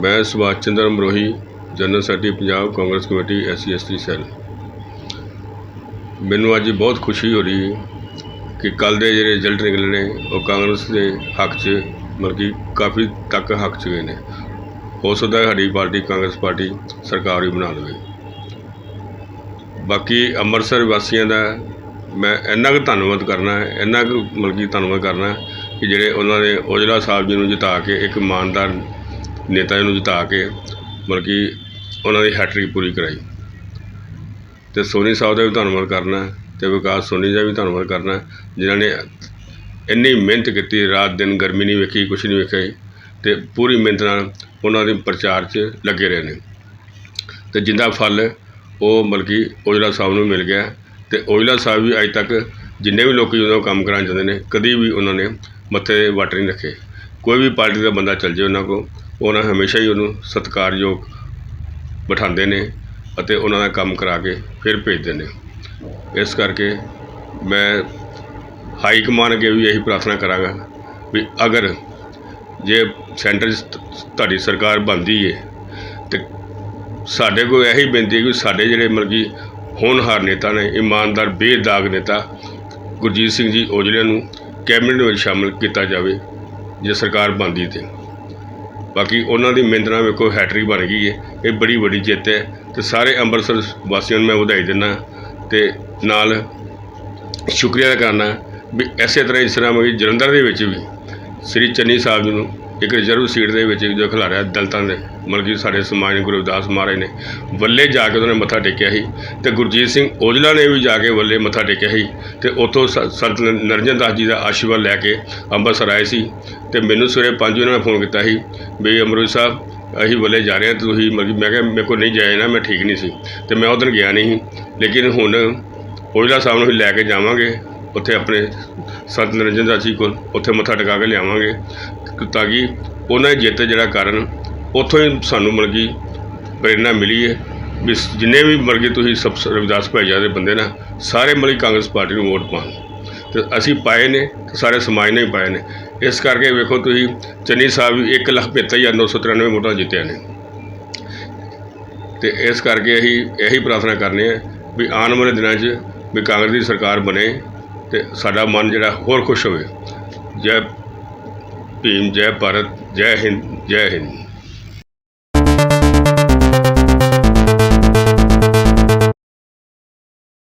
ਮੈਂ Subhash Chandra Amrohi general secretary Punjab Congress committee, SC, ST cell. ਮੈਨੂੰ ਅੱਜ ਬਹੁਤ ਖੁਸ਼ੀ ਹੋ ਰਹੀ ਕਿ ਕੱਲ ਦੇ ਜਿਹੜੇ ਰਿਜ਼ਲਟ ਨਿਕਲੇ ਨੇ, ਉਹ ਕਾਂਗਰਸ ਦੇ ਹੱਕ 'ਚ, ਮਤਲਬ ਕਿ ਕਾਫੀ ਤੱਕ ਹੱਕ 'ਚ ਗਏ ਨੇ। ਹੋ ਸਕਦਾ ਹੈ ਸਾਡੀ ਪਾਰਟੀ, ਕਾਂਗਰਸ ਪਾਰਟੀ ਸਰਕਾਰ ਵੀ ਬਣਾ ਲਵੇ। ਬਾਕੀ ਅੰਮ੍ਰਿਤਸਰ ਵਾਸੀਆਂ ਦਾ ਮੈਂ ਇੰਨਾ ਕੁ ਧੰਨਵਾਦ ਕਰਨਾ ਹੈ ਇੰਨਾ ਕੁ ਮਤਲਬ ਕਿ ਧੰਨਵਾਦ ਕਰਨਾ ਹੈ ਕਿ ਜਿਹੜੇ ਉਹਨਾਂ ਨੇ ਔਜਲਾ ਸਾਹਿਬ ਜੀ ਨੂੰ ਜਿਤਾ ਕੇ, ਇੱਕ ਇਮਾਨਦਾਰ ਨੇਤਾ ਜੀ ਨੂੰ ਜਿਤਾ ਕੇ ਮਤਲਬ ਕਿ ਉਹਨਾਂ ਦੀ ਹੈਟ੍ਰਿਕ ਪੂਰੀ ਕਰਾਈ। ਅਤੇ ਸੋਨੀ ਸਾਹਿਬ ਦਾ ਵੀ ਧੰਨਵਾਦ ਕਰਨਾ ਅਤੇ ਵਿਕਾਸ ਸੋਨੀ ਦਾ ਵੀ ਧੰਨਵਾਦ ਕਰਨਾ ਜਿਨ੍ਹਾਂ ਨੇ ਇੰਨੀ ਮਿਹਨਤ ਕੀਤੀ, ਰਾਤ ਦਿਨ ਗਰਮੀ ਨਹੀਂ ਵੇਖੀ, ਕੁਛ ਨਹੀਂ ਵੇਖਿਆ ਅਤੇ ਪੂਰੀ ਮਿਹਨਤ ਨਾਲ ਉਹਨਾਂ ਦੇ ਪ੍ਰਚਾਰ 'ਚ ਲੱਗੇ ਰਹੇ ਨੇ। ਅਤੇ ਜਿੰਦਾ ਫਲ ਉਹ ਮਤਲਬ ਕਿ ਔਜਲਾ ਸਾਹਿਬ ਨੂੰ ਮਿਲ ਗਿਆ। ਅਤੇ ਔਜਲਾ ਸਾਹਿਬ ਵੀ ਅੱਜ ਤੱਕ ਜਿੰਨੇ ਵੀ ਲੋਕ ਉਹਨਾਂ ਨੂੰ ਕੰਮ ਕਰਾਉਣ ਜਾਂਦੇ ਨੇ, ਕਦੀ ਵੀ ਉਹਨਾਂ ਨੇ ਮੱਥੇ ਵੱਟ ਨਹੀਂ ਰੱਖੇ। ਕੋਈ ਵੀ ਪਾਰਟੀ ਦਾ ਬੰਦਾ ਚੱਲ ਜਾਏ ਉਹਨਾਂ ਕੋਲ, ਉਹਨਾਂ ਹਮੇਸ਼ਾ ਹੀ ਉਹਨੂੰ ਸਤਿਕਾਰਯੋਗ ਬਿਠਾਉਂਦੇ ਨੇ ਅਤੇ ਉਹਨਾਂ ਦਾ ਕੰਮ ਕਰਾ ਕੇ ਫਿਰ ਭੇਜਦੇ ਨੇ। ਇਸ ਕਰਕੇ ਮੈਂ ਹਾਈ ਕਮਾਨ ਅੱਗੇ ਵੀ ਇਹੀ ਪ੍ਰਾਰਥਨਾ ਕਰਾਂਗਾ ਵੀ ਅਗਰ ਜੇ ਸੈਂਟਰ 'ਚ ਤੁਹਾਡੀ ਸਰਕਾਰ ਬਣਦੀ ਹੈ ਤੇ ਸਾਡੇ ਕੋਲ ਇਹੀ ਬੇਨਤੀ ਹੈ ਕਿ ਸਾਡੇ ਜਿਹੜੇ ਮਤਲਬ ਕਿ ਹੋਣਹਾਰ ਨੇਤਾ ਨੇ, ਇਮਾਨਦਾਰ, ਬੇਦਾਗ ਨੇਤਾ ਗੁਰਜੀਤ ਸਿੰਘ ਜੀ ਔਜਲੇ ਨੂੰ ਕੈਬਨਿਟ ਵਿੱਚ ਸ਼ਾਮਲ ਕੀਤਾ ਜਾਵੇ, ਜੇ ਸਰਕਾਰ ਬਣਦੀ ਤੇ। ਬਾਕੀ ਉਹਨਾਂ ਦੀ ਮਿਹਨਤ ਨਾਲ ਵੇਖੋ, ਹੈਟ੍ਰਿਕ ਬਣ ਗਈ ਹੈ ਇਹ ਬੜੀ ਵੱਡੀ ਜਿੱਤ ਹੈ ਅਤੇ ਸਾਰੇ ਅੰਮ੍ਰਿਤਸਰ ਵਾਸੀਆਂ ਨੂੰ ਮੈਂ ਵਧਾਈ ਦਿੰਦਾ ਅਤੇ ਨਾਲ ਸ਼ੁਕਰੀਆ ਕਰਨਾ ਵੀ ਇਸੇ ਤਰ੍ਹਾਂ ਇਸ ਤਰ੍ਹਾਂ ਵੀ ਜਲੰਧਰ ਦੇ ਵਿੱਚ ਵੀ ਸ੍ਰੀ ਚੰਨੀ ਸਾਹਿਬ ਜੀ ਨੂੰ ਇੱਕ ਰਿਜ਼ਰਵ ਸੀਟ ਦੇ ਵਿੱਚ ਜੋ ਖਿਲਾਰਿਆ ਦਲਤਾਂ ਦੇ, ਮਤਲਬ ਕਿ ਸਾਡੇ ਸਮਾਜ ਨੇ ਗੁਰੂ ਰਵਿਦਾਸ ਮਹਾਰਾਜ ਨੇ, ਵੱਲੇ ਜਾ ਕੇ ਉਹਨਾਂ ਨੇ ਮੱਥਾ ਟੇਕਿਆ ਸੀ ਤੇ ਗੁਰਜੀਤ ਸਿੰਘ ਔਜਲਾ ਨੇ ਵੀ ਜਾ ਕੇ ਵੱਲੇ ਮੱਥਾ ਟੇਕਿਆ ਸੀ ਤੇ ਉੱਥੋਂ ਸ- ਸੰਤ ਨ- ਦਾਸ ਜੀ ਦਾ ਆਸ਼ੀਰਵਾਦ ਲੈ ਕੇ ਅੰਮ੍ਰਿਤਸਰ ਆਏ ਸੀ ਤੇ ਮੈਨੂੰ ਸਵੇਰੇ 5 ਵਜੇ ਉਹਨਾਂ ਨੇ ਫੋਨ ਕੀਤਾ ਸੀ ਵੀ ਅਮਰੋਜ ਸਾਹਿਬ, ਅਸੀਂ ਵੱਲੇ ਜਾ ਰਹੇ ਹਾਂ ਤੁਸੀਂ ਮਤਲਬ ਕਿ ਮੈਂ ਕਿਹਾ ਮੇਰੇ ਕੋਲ ਨਹੀਂ ਜਾਇਆ ਨਾ ਮੈਂ ਠੀਕ ਨਹੀਂ ਸੀ ਤੇ ਮੈਂ ਉਹ ਦਿਨ ਗਿਆ ਨਹੀਂ ਸੀ। ਲੇਕਿਨ ਹੁਣ ਔਜਲਾ ਸਾਹਿਬ ਨੂੰ ਅਸੀਂ ਲੈ ਕੇ ਜਾਵਾਂਗੇ ਉੱਥੇ ਆਪਣੇ ਸੰਤ ਨਿਰੰਜਨ ਦਾਸ ਜੀ ਕੋਲ ਉੱਥੇ ਮੱਥਾ ਟਿਕਾ ਕੇ ਲਿਆਵਾਂਗੇ ਤਾਂ ਕਿ ਉਹਨਾਂ ਦੀ ਜਿੱਤ ਜਿਹੜਾ ਕਾਰਨ ਉੱਥੋਂ ਹੀ ਸਾਨੂੰ ਮਤਲਬ ਕਿ ਪ੍ਰੇਰਨਾ ਮਿਲੀ ਹੈ ਵੀ ਜਿੰਨੇ ਵੀ ਮਤਲਬ ਕਿ ਤੁਸੀਂ ਸਭ ਰਵਿਦਾਸ ਭਾਈਜਾ ਦੇ ਬੰਦੇ ਨਾ, ਸਾਰੇ ਮਤਲਬ ਕਿ ਕਾਂਗਰਸ ਪਾਰਟੀ ਨੂੰ ਵੋਟ ਪਾਉਣ ਤੇ ਅਸੀਂ ਪਾਏ ਨੇ ਤੇ ਸਾਰੇ ਸਮਾਜ ਨੇ ਵੀ ਪਾਏ ਨੇ। ਇਸ ਕਰਕੇ ਵੇਖੋ ਤੁਸੀਂ, ਚੰਨੀ ਸਾਹਿਬ ਵੀ ਇੱਕ ਲੱਖ ਪਝੱਤਰ ਹਜ਼ਾਰ ਨੌ ਸੌ ਤਰਾਨਵੇਂ ਵੋਟਾਂ ਜਿੱਤਿਆ ਨੇ। ਤੇ ਇਸ ਕਰਕੇ ਅਸੀਂ ਇਹੀ ਪ੍ਰਾਰਥਨਾ ਕਰਨੀ ਹੈ ਵੀ ਆਉਣ ਵਾਲੇ ਦਿਨਾਂ 'ਚ ਵੀ ਕਾਂਗਰਸ ਦੀ ਸਰਕਾਰ ਬਣੇ ਅਤੇ ਸਾਡਾ ਮਨ ਜਿਹੜਾ ਹੋਰ ਖੁਸ਼ ਹੋਵੇ। ਜੈ ਭੀਮ, ਜੈ ਭਾਰਤ, ਜੈ ਹਿੰਦ ਜੈ ਹਿੰਦ।